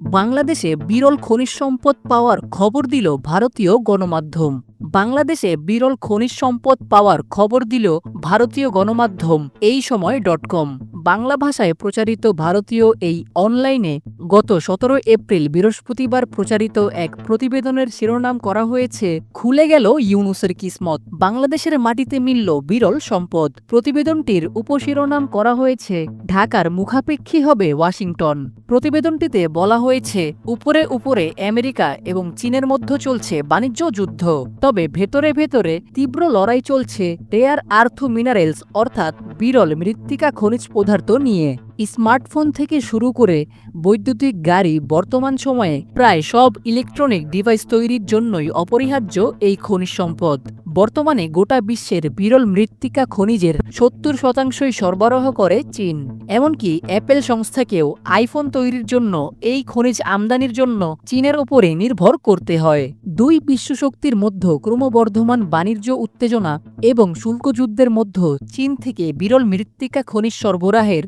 বাংলাদেশে বিরল খনিজ সম্পদ পাওয়ার খবর দিল ভারতীয় গণমাধ্যম। বাংলাদেশে বিরল খনিজ সম্পদ পাওয়ার খবর দিল ভারতীয় গণমাধ্যম, এই সময় ডট কম। বাংলা ভাষায় প্রচারিত ভারতীয় এই অনলাইনে গত সতেরো এপ্রিল বৃহস্পতিবার প্রচারিত এক প্রতিবেদনের শিরোনাম করা হয়েছে, খুলে গেল ইউনুসের কিসমত। বাংলাদেশের মাটিতে মিলল বিরল সম্পদ। প্রতিবেদনটির উপশিরোনাম করা হয়েছে, ঢাকার মুখাপেক্ষী হবে ওয়াশিংটন। প্রতিবেদনটিতে বলা হয়েছে, উপরে উপরে আমেরিকা এবং চীনের মধ্যে চলছে বাণিজ্য যুদ্ধ। তবে ভেতরে ভেতরে তীব্র লড়াই চলছে রেয়ার আর্থ মিনারেলস, অর্থাৎ বিরল মৃত্তিকা খনিজ পদার্থ নিয়ে। স্মার্টফোন থেকে শুরু করে বৈদ্যুতিক গাড়ি বর্তমান সময়ে প্রায় সব ইলেকট্রনিক ডিভাইস তৈরির জন্যই অপরিহার্য এই খনিজ সম্পদ। বর্তমানে গোটা বিশ্বের বিরল মৃত্তিকা খনিজের সত্তর শতাংশই সরবরাহ করে চীন। এমনকি অ্যাপেল সংস্থাকেও আইফোন তৈরির জন্য এই খনিজ আমদানির জন্য চীনের ওপরে নির্ভর করতে হয়। দুই বিশ্বশক্তির মধ্যে ক্রমবর্ধমান বাণিজ্য উত্তেজনা এবং শুল্ক যুদ্ধের মধ্যে চীন থেকে বিরল মৃত্তিকা খনিজ সরবরাহের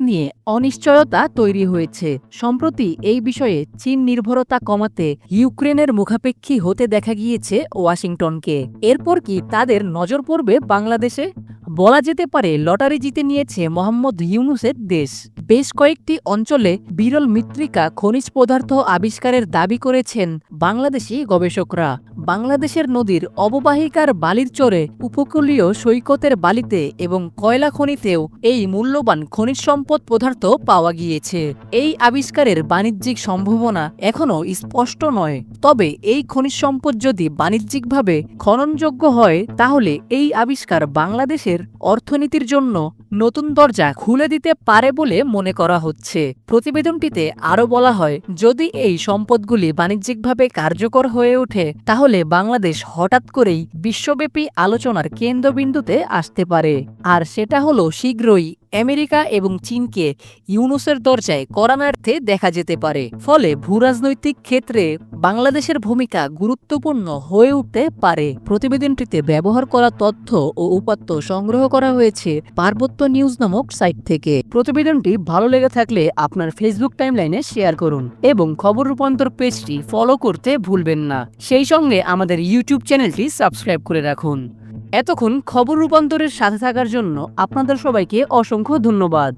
নিয়ে অনিশ্চয়তা তৈরি হয়েছে। সম্প্রতি এই বিষয়ে চীন নির্ভরতা কমাতে ইউক্রেনের মুখাপেক্ষী হতে দেখা গিয়েছে ওয়াশিংটনকে। এরপর কি তাদের নজর পড়বে বাংলাদেশে? বলা যেতে পারে লটারি জিতে নিয়েছে মোহাম্মদ ইউনুসের দেশ। বেশ কয়েকটি অঞ্চলে বিরল মৃত্তিকা, খনিজ পদার্থ আবিষ্কারের দাবি করেছেন বাংলাদেশি গবেষকরা। বাংলাদেশের নদীর অববাহিকার বালির চরে উপকূলীয় সৈকতের বালিতে এবং কয়লা খনিতেও এই মূল্যবান খনিজ সম্পদ পদার্থ পাওয়া গিয়েছে। এই আবিষ্কারের বাণিজ্যিক সম্ভাবনা এখনও স্পষ্ট নয়। তবে এই খনিজ সম্পদ যদি বাণিজ্যিকভাবে খননযোগ্য হয়, তাহলে এই আবিষ্কার বাংলাদেশের অর্থনীতির জন্য নতুন দরজা খুলে দিতে পারে বলে মনে করা হচ্ছে। প্রতিবেদনটিতে আরও বলা হয়, যদি এই সম্পদগুলি বাণিজ্যিকভাবে কার্যকর হয়ে ওঠে, তাহলে বাংলাদেশ হঠাৎ করেই বিশ্বব্যাপী আলোচনার কেন্দ্রবিন্দুতে আসতে পারে। আর সেটা হলো শীঘ্রই আমেরিকা এবং চীনকে ইউনুসের দরজায় করানার্থে দেখা যেতে পারে। ফলে ভূরাজনৈতিক ক্ষেত্রে বাংলাদেশের ভূমিকা গুরুত্বপূর্ণ হয়ে উঠতে পারে। প্রতিবেদনটিতে ব্যবহার করা তথ্য ও উপাত্ত সংগ্রহ করা হয়েছে পার্বত্য নিউজ নামক সাইট থেকে। প্রতিবেদনটি ভালো লেগে থাকলে আপনার ফেসবুক টাইমলাইনে শেয়ার করুন এবং খবর রূপান্তর পেজটি ফলো করতে ভুলবেন না। সেই সঙ্গে আমাদের ইউটিউব চ্যানেলটি সাবস্ক্রাইব করে রাখুন। এতক্ষণ খবর রূপান্তরের সাথে থাকার জন্য আপনাদের সবাইকে অসংখ্য ধন্যবাদ।